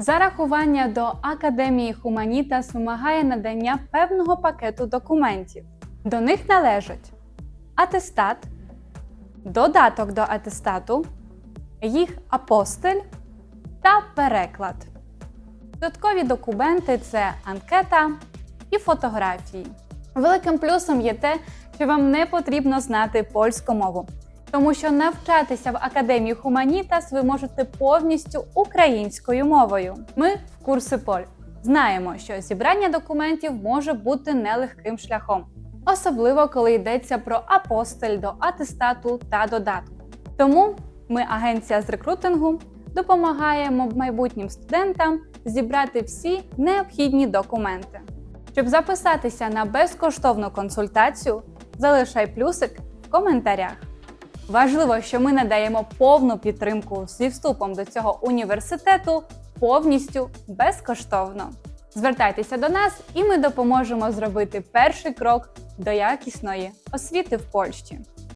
Зарахування до Академії Хуманітас вимагає надання певного пакету документів. До них належать атестат, додаток до атестату, їх апостиль та переклад. Додаткові документи це анкета і фотографії. Великим плюсом є те, що вам не потрібно знати польську мову, тому що навчатися в Академії Хуманітас ви можете повністю українською мовою. Ми в курси Поль знаємо, що зібрання документів може бути нелегким шляхом, особливо коли йдеться про апостиль до атестату та додатку. Тому ми, агенція з рекрутингу, допомагаємо майбутнім студентам зібрати всі необхідні документи. Щоб записатися на безкоштовну консультацію, залишай плюсик в коментарях. Важливо, що ми надаємо повну підтримку зі вступом до цього університету повністю безкоштовно. Звертайтеся до нас, і ми допоможемо зробити перший крок до якісної освіти в Польщі.